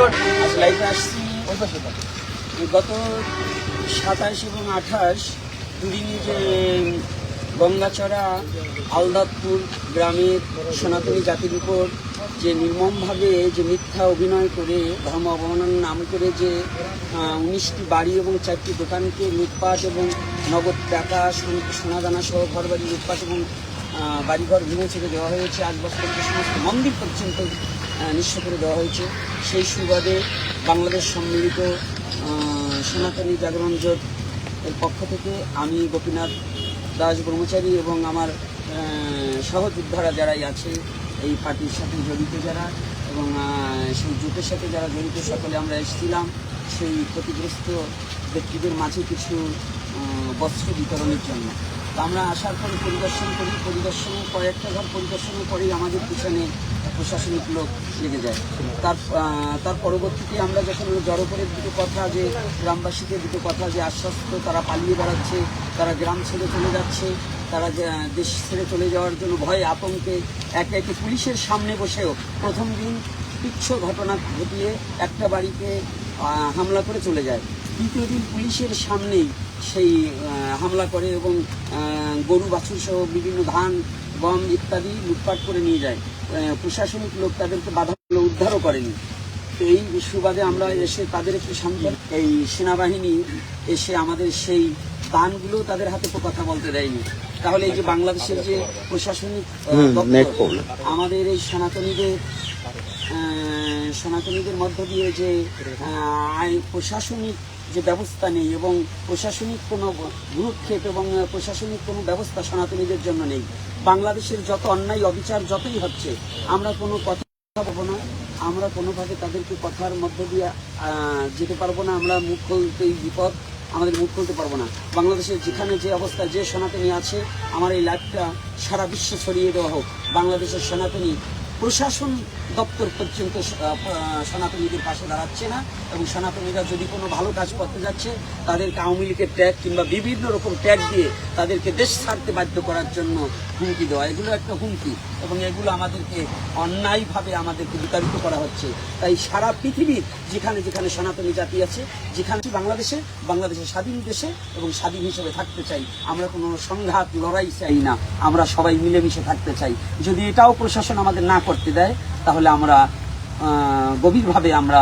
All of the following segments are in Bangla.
আজ আসছি গত সাতাশ এবং আঠাশ দুদিনই যে গঙ্গাচড়া, আলদাতপুর গ্রামের সনাতনী জাতির উপর যে নির্মমভাবে যে মিথ্যা অভিনয় করে, ধর্ম অবমাননার নাম করে যে উনিশটি বাড়ি এবং চারটি দোকানকে লুটপাট এবং নগদ টাকা, সোন- সোনাদানা সহ ঘরবাড়ি লুটপাট এবং বাড়িঘর ভেঙে ছেড়ে দেওয়া হয়েছে আসবাবপত্র সমস্ত মন্দির পর্যন্ত নিঃস্ব করে দেওয়া হয়েছে। সেই সুবাদে বাংলাদেশ সম্মিলিত সনাতনী জাগরণ জোট এর পক্ষ থেকে আমি গোপীনাথ দাস ব্রহ্মচারী এবং আমার সহযোদ্ধারা যারাই আছে এই পার্টির সাথে জড়িত যারা এবং সেই জোটের সাথে যারা জড়িত সকলে আমরা এসেছিলাম। সেই ক্ষতিগ্রস্ত ব্যক্তিদের মাঝে কিছু বস্ত্র বিতরণের জন্য। তো আমরা আসার পরে পরিদর্শন করি পরিদর্শনে কয়েকটা ঘর পরিদর্শনের পরেই আমাদের পিছনে প্রশাসনিক লোক লেগে যায়। তার তার পরবর্তীতে আমরা যখন জড়ো করে দুটো কথা যে গ্রামবাসীকে দুটো কথা যে আশ্বস্ত তারা পালিয়ে বেড়াচ্ছে, তারা গ্রাম ছেড়ে চলে যাচ্ছে, তারা দেশ ছেড়ে চলে যাওয়ার জন্য ভয়ে আতঙ্কে একে একে পুলিশের সামনে বসেও প্রথম দিন তুচ্ছ ঘটনা ঘটিয়ে একটা বাড়িতে হামলা করে চলে যায়। দ্বিতীয় দিন পুলিশের সামনেই সেই হামলা করে এবং গরু বাছুর সহ বিভিন্ন ধান, গম ইত্যাদি লুটপাট করে নিয়ে যায়। প্রশাসনিক লোক তাদেরকে বাধা উদ্ধারও করেনি। তো এই সুবাদে আমরা এসে তাদের একটু সান্ত্বনা এই সেনাবাহিনী এসে আমাদের সেই দানগুলো তাদের হাতে কথা বলতে দেয়নি। তাহলে এই যে বাংলাদেশের যে প্রশাসনিক আমাদের এই সনাতনীদের সনাতনীদের মধ্য দিয়ে যে প্রশাসনিক যে ব্যবস্থা নেই এবং প্রশাসনিক কোনো ভূক্ষেপ এবং প্রশাসনিক কোনো ব্যবস্থা সনাতনীদের জন্য নেই। বাংলাদেশের যত অন্যায় অবিচার যতই হচ্ছে, আমরা কোনো কথা বলব না। আমরা কোনোভাবে তাদেরকে কথার মধ্য দিয়ে যেতে পারব না। আমরা মুখ খুলতেই বিপদ, আমাদের মুখ খুলতে পারব না। বাংলাদেশের যেখানে যে অবস্থা, যে সনাতনী আছে, আমার এই লাইফটা সারা বিশ্বে ছড়িয়ে দেওয়া হোক। বাংলাদেশের সনাতনী প্রশাসন দপ্তর পর্যন্ত সনাতনীদের পাশে দাঁড়াচ্ছে না এবং সনাতনীরা যদি কোনো ভালো কাজ করতে যাচ্ছে, তাদেরকে আওয়ামী লীগের ট্যাগ কিংবা বিভিন্ন রকম ট্যাগ দিয়ে তাদেরকে দেশ ছাড়তে বাধ্য করার জন্য হুমকি দেওয়া, এগুলো একটা হুমকি এবং এগুলো আমাদেরকে অন্যায়ভাবে আমাদেরকে বিতাড়িত করা হচ্ছে। তাই সারা পৃথিবীর যেখানে যেখানে সনাতনী জাতি আছে, যেখানে বাংলাদেশে বাংলাদেশের স্বাধীন দেশে এবং স্বাধীন হিসেবে থাকতে চাই। আমরা কোনো সংঘাত, লড়াই চাই না। আমরা সবাই মিলেমিশে থাকতে চাই। যদি এটাও প্রশাসন আমাদের না করতে দেয় তাহলে আমরা গভীরভাবে আমরা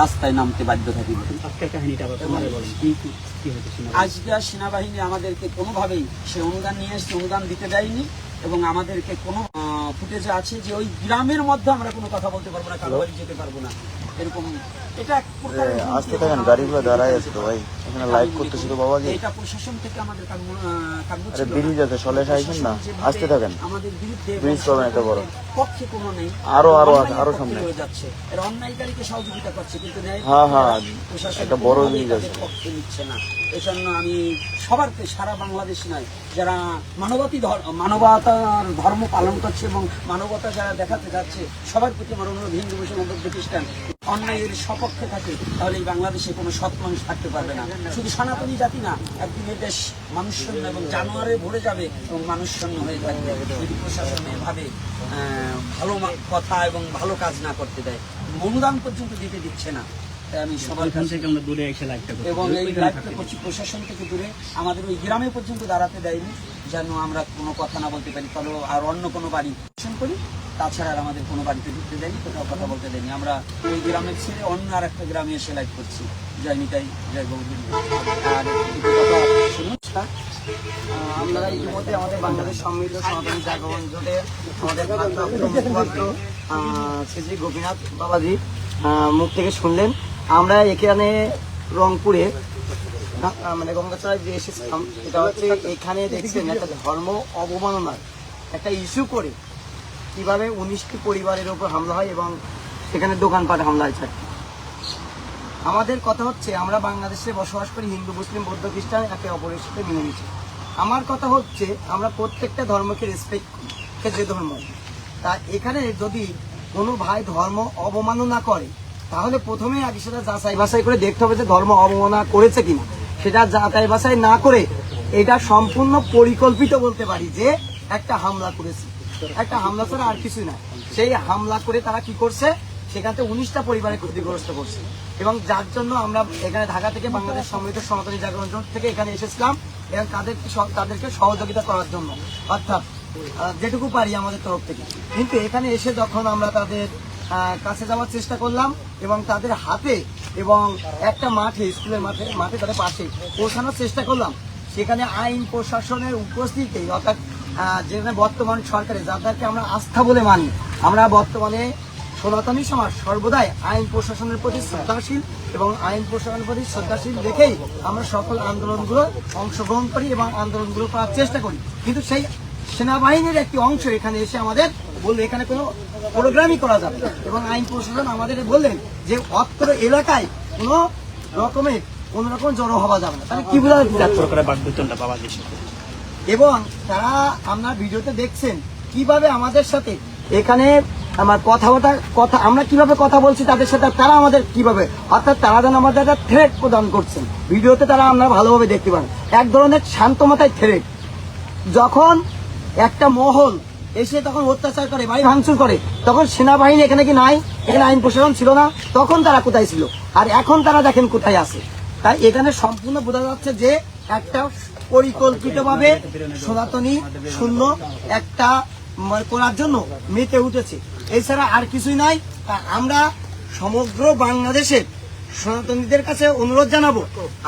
রাস্তায় নামতে বাধ্য থাকি। আজকের কাহিনীটা আবার তোমারে বলেন কি কি কি হয়েছে শুনে আজকে সেনাবাহিনী আমাদেরকে কোনোভাবেই সে অনুদান নিয়ে এসে অনুদান দিতে দেয়নি এবং আমাদেরকে কোনো ফুটেজ আছে যে ওই গ্রামের মধ্যে আমরা কোনো কথা বলতে পারব না কারও যেতে পারব না এরকম এটা আসতে থাকেন গাড়িগুলো দাঁড়ায় আছে তো ভাই। এখানে লাইভ করতেছি তো এটা প্রশাসন থেকে আমাদের কাম্য আরে ব্রিজ আছে সলে আইসেন না? আসতে থাকেন। আমাদের বিরুদ্ধে ব্রিজ একটা বড়। পক্ষে কোনো নেই। আরও আরও আরও সামনে। হয়ে যাচ্ছে। এরা অন্যায়কারীকে সহযোগিতা করছে কিন্তু হ্যাঁ, হ্যাঁ, প্রশাসন বড় কোনোভাবেই আছে। পক্ষে নিচ্ছে না। এজন্য আমি সবারকে সারা বাংলাদেশ নয় যারা মানবতী মানবতার ধর্ম পালন করছে এবং মানবতা যারা দেখাতে যাচ্ছে সবার প্রতি আমার অনুরোধ হিন্দু মুসলমান খ্রিস্টান অন্যায়ের সপক্ষে থাকে তাহলে এই বাংলাদেশে কোনো সৎ মানুষ থাকতে পারবে না। শুধু সনাতনী জাতি না একদিন এই দেশ মানুষ শূন্য এবং জানোয়ারে ভরে যাবে এবং মানুষ শূন্য হয়ে থাকবে। যদি প্রশাসন এভাবে ভালো কথা এবং ভালো কাজ না করতে দেয় অনুদান পর্যন্ত দিতে দিচ্ছে না তাই আমি সবার কাছে থেকে আমরা দূরে এসে লাইভটা এবং এই ওইখানে করছি প্রশাসন থেকে দূরে আমাদের ওই গ্রামে পর্যন্ত দাঁড়াতে দেয়নি যেন আমরা কোনো কথা না বলতে পারি। তবে আর অন্য কোনো বাড়ি করি। তাছাড়া আমাদের কোনো বাড়িতে ঢুকতে দেয়নি, কোথাও কথা বলতে দেয়নি। আমরা ওই গ্রামের ছেড়ে অন্য আর একটা গ্রামে এসে লাইভ করছি। জয় নিতাই, জয় গৌরী আর শুনুন। ইতিমধ্যে আমাদের বাংলাদেশ সম্মিলিত সনাতনী জাগরণ আমাদের শ্রী শ্রী গোপীনাথ বাবাজি মুখ থেকে শুনলেন। আমরা এখানে রংপুরে মানে গঙ্গাচড়ায় যে এসেছিলাম, এটা হচ্ছে এখানে দেখছেন একটা ধর্ম অবমাননার, একটা ইস্যু করে কীভাবে উনিশটি পরিবারের ওপর হামলা হয় এবং সেখানে দোকানপাট হামলা হয় চারটি। আমাদের কথা হচ্ছে, আমরা বাংলাদেশে বসবাস করি হিন্দু, মুসলিম, বৌদ্ধ, খ্রিস্টান, একে অপরের সাথে মিলেমিশে আমার কথা হচ্ছে, আমরা প্রত্যেকটা ধর্মকে রেসপেক্ট করি, সে যে ধর্ম। তা এখানে যদি কোনো ভাই ধর্ম অবমাননা করে, তাহলে প্রথমে আগে সেটা যাচাই বাছাই করে দেখতে হবে যে ধর্ম অবমাননা করেছে কিনা। সেটা যাচাই বাছাই না করে এটা সম্পূর্ণ পরিকল্পিত বলতে পারি যে একটা হামলা করেছে। একটা হামলা ছাড়া আর কিছু না। সেই হামলা করে তারা কি করছে? সেখান থেকে উনিশটা পরিবারে ক্ষতিগ্রস্ত করছে। এবং যার জন্য আমরা এখানে ঢাকা থেকে বাংলাদেশ সমৃদ্ধ সনাতনী জাগরণ জোট থেকে এখানে এসেছিলাম এবং তাদের তাদেরকে সহযোগিতা করার জন্য। অর্থাৎ যেটুকু পারি আমাদের তরফ থেকে। কিন্তু এখানে এসে যখন আমরা তাদের কাছে যাওয়ার চেষ্টা করলাম এবং তাদের হাতে এবং একটা মাঠে, স্কুলের মাঠে মাঠে তাদের পাশে পৌঁছানোর চেষ্টা করলাম, সেখানে আইন প্রশাসনের উপস্থিতি, অর্থাৎ যেখানে বর্তমান সরকারে যাদেরকে আমরা আস্থা বলে মানি, আমরা বর্তমানে সনাতনী সমাজ সর্বদাই আইন প্রশাসনের প্রতি শ্রদ্ধাশীল এবং আইন প্রশাসনের প্রতি শ্রদ্ধাশীল রেখেই আমরা সকল আন্দোলনগুলো অংশগ্রহণ করি এবং আন্দোলনগুলো করার চেষ্টা করি। কিন্তু সেই সেনাবাহিনীর একটি অংশ এখানে এসে আমাদের বলল এখানে কোনো প্রোগ্রামই করা যাবে এবং আইন প্রশাসন আমাদের বললেন যে, অত্র এলাকায় কোনো রকমের কোন রকম জড়ো হওয়া যাবে না। তাহলে কি বোঝা যাচ্ছে? এবং তারা আপনার ভিডিওতে দেখছেন কীভাবে আমাদের সাথে এখানে আমার কথাবার্তা, কথা, আমরা কীভাবে কথা বলছি তাদের সাথে তারা আমাদের কীভাবে, অর্থাৎ তারা যেন আমাদের একটা থ্রেট প্রদান করছেন। ভিডিওতে তারা আমরা ভালোভাবে দেখতে পারেন এক ধরনের শান্ত মাথায় থ্রেট যখন একটা মহল এসে তখন অত্যাচার করে, বাড়ি ভাঙচুর করে, তখন সেনাবাহিনী এখানে কি নাই? এখানে আইন প্রশাসন ছিল না। তখন তারা কোথায় ছিল? আর এখন তারা দেখেন কোথায় আছে। তাই এখানে সম্পূর্ণ বোঝা যাচ্ছে যে একটা পরিকল্পিতভাবে সনাতনী শূন্য একটা করার জন্য মেতে উঠেছে। এছাড়া আর কিছুই নাই। আমরা সমগ্র বাংলাদেশের সনাতনীদের কাছে অনুরোধ জানাব,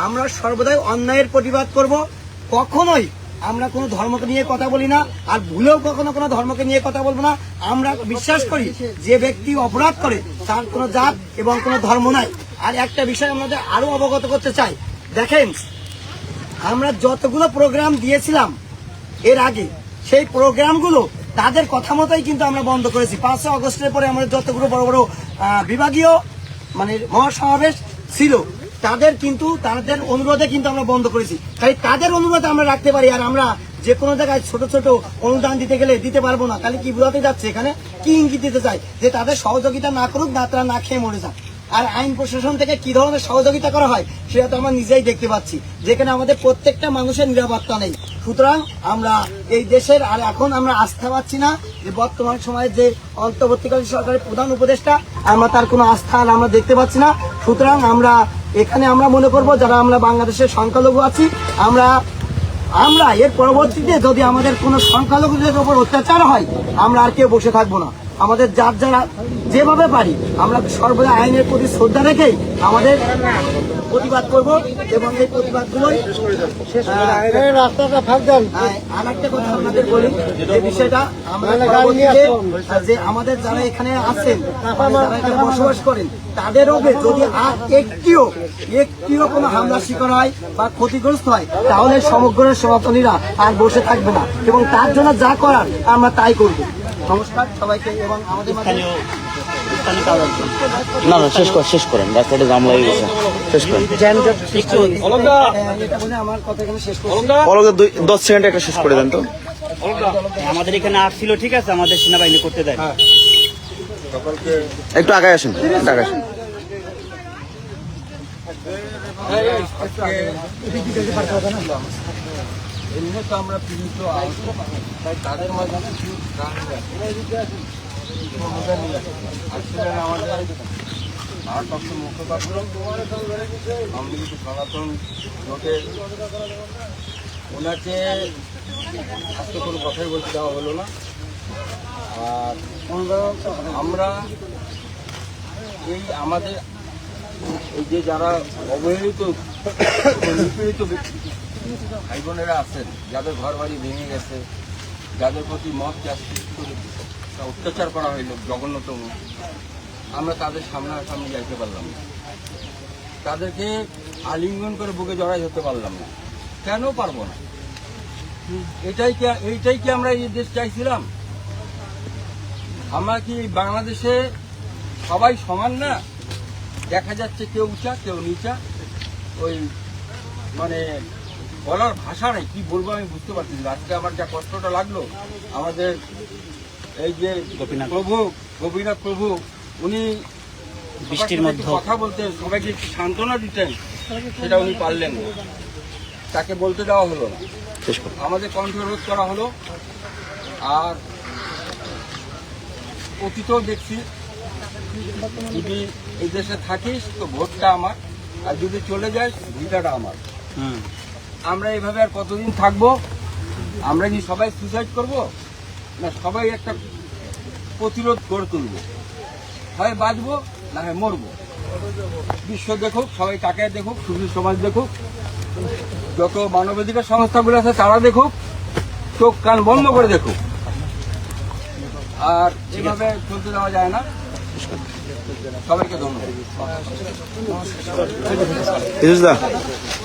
আমরা সর্বদাই অন্যায়ের প্রতিবাদ করব। কখনোই আমরা কোনো ধর্মকে নিয়ে কথা বলি না, আর ভুলেও কখনো কোনো ধর্মকে নিয়ে কথা বলব না। আমরা বিশ্বাস করি, যে ব্যক্তি অপরাধ করে, তার কোনো জাত এবং কোনো ধর্ম নাই। আর একটা বিষয় আমাদের আরও অবগত করতে চাই, দেখেন আমরা যতগুলো প্রোগ্রাম দিয়েছিলাম এর আগে, সেই প্রোগ্রামগুলো তাদের কথা মতোই কিন্তু আমরা বন্ধ করেছি। পাঁচই অগস্টের পরে আমাদের যতগুলো বড় বড় বিভাগীয় মানে মহাসমাবেশ ছিল, তাদের কিন্তু, তাদের অনুরোধে কিন্তু আমরা বন্ধ করেছি। তাই তাদের অনুরোধ আমরা রাখতে পারি, আর আমরা যে কোনো জায়গায় ছোট ছোট অনুদান দিতে গেলে দিতে পারব না। তাহলে কি বোঝাতে যাচ্ছে এখানে? কি ইঙ্গিত দিতে চাই যে তাদের সহযোগিতা না করুক, না তারা না খেয়ে মরে যাক। আর আইন প্রশাসন থেকে কি ধরনের সহযোগিতা করা হয়, সেটা তো আমরা নিজেই দেখতে পাচ্ছি। যেখানে আমাদের প্রত্যেকটা মানুষের নিরাপত্তা নেই। সুতরাং আমরা এই দেশের, আর এখন আমরা আস্থা পাচ্ছি না যে বর্তমান সময়ে যে অন্তর্বর্তীকালীন সরকারের প্রধান উপদেষ্টা, আমরা তার কোনো আস্থা আর আমরা দেখতে পাচ্ছি না। সুতরাং আমরা এখানে আমরা মনে করব, যারা আমরা বাংলাদেশের সংখ্যালঘু আছি, আমরা আমরা এর পরবর্তীতে যদি আমাদের কোনো সংখ্যালঘুদের উপর অত্যাচার হয়, আমরা আর কেউ বসে থাকব না। আমাদের যার যারা যেভাবে পারি আমরা সর্বদা আইনের প্রতি শ্রদ্ধা রেখেই আমাদের প্রতিবাদ করব এবং এই প্রতিবাদগুলোই আর একটা কথা আপনাদের বলি যে বিষয়টা আমরা যে আমাদের যারা এখানে আছেন যারা এখানে বসবাস করেন তাদেরও বে- যদি আর একটিও একটিও কোনো হামলার শিকার হয় বা ক্ষতিগ্রস্ত হয় তাহলে সমগ্র সনাতনীরা আর বসে থাকবে না। এবং তার জন্য যা করার আমরা তাই করব। নমস্কার সবাইকে এবং আমাদের। না না শেষ কর শেষ করেন রাস্তাটা জাম লেগে গেছে শেষ করেন দুই দশ সেকেন্ড একটা শেষ করে দেন তো আমাদের এখানে আসছিল ঠিক আছে আমাদের সেনাবাহিনী করতে দেয় একটু আগায় আসেন একটু আগায় আসেন এমনি তো আমরা পীড়িত তাই তাদের মাঝে কিছু আমাদের জোটের ওনাকে আজকে কোনো কথাই বলতে দেওয়া হলো না। আর আমরা এই আমাদের, এই যে যারা অবহেলিত নিপীড়িত ভাই বোনেরা আছেন, যাদের ঘর বাড়ি ভেঙে গেছে, যাদের প্রতি মত অত্যাচার করা হইল, জঘন্যতম, আমরা তাদের সামনাসামনি যাইতে পারলাম না। তাদেরকে আলিঙ্গন করে বুকে জড়াই হতে পারলাম না। কেন পারব না? এটাই কি, এইটাই কি আমরা এই দেশ চাইছিলাম? আমরা কি বাংলাদেশে সবাই সমান না? দেখা যাচ্ছে কেউ উঁচা, কেউ নিচা, ওই মানে বলার ভাষা নেই কি বলব আমি বুঝতে পারছি না। আজকে আমার যা কষ্টটা লাগল আমাদের এই যে গোপীনাথ। প্রভু গোপীনাথ প্রভু উনি বৃষ্টির মধ্যে। কথা বলতে সবাইকে একটু সান্ত্বনা দিতেন সেটা উনি পারলেন না। তাকে বলতে দেওয়া হলো না। আমাদের কণ্ঠরোধ করা হলো। আর অতীতও দেখছি যদি এই দেশে থাকিস তো ভোটটা আমার আর যদি চলে যাস ভিটাটা আমার। হুম। আমরা এভাবে আর কতদিন থাকব? আমরা কি সবাই সুসাইড করব? না, সবাই একটা প্রতিরোধ গড়ে তুলবো। হয় বাঁচবো, না হয় মরবো। বিশ্ব দেখুক, সবাই তাকে দেখুক, সুশীল সমাজ দেখুক। যত মানবাধিকার সংস্থাগুলো আছে, তারা দেখুক। চোখ কান বন্ধ করে দেখুক। আর এভাবে চলতে দেওয়া যায় না। সবাইকে ধন্যবাদ।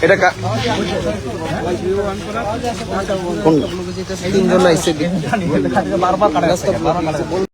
এটা কা- কোন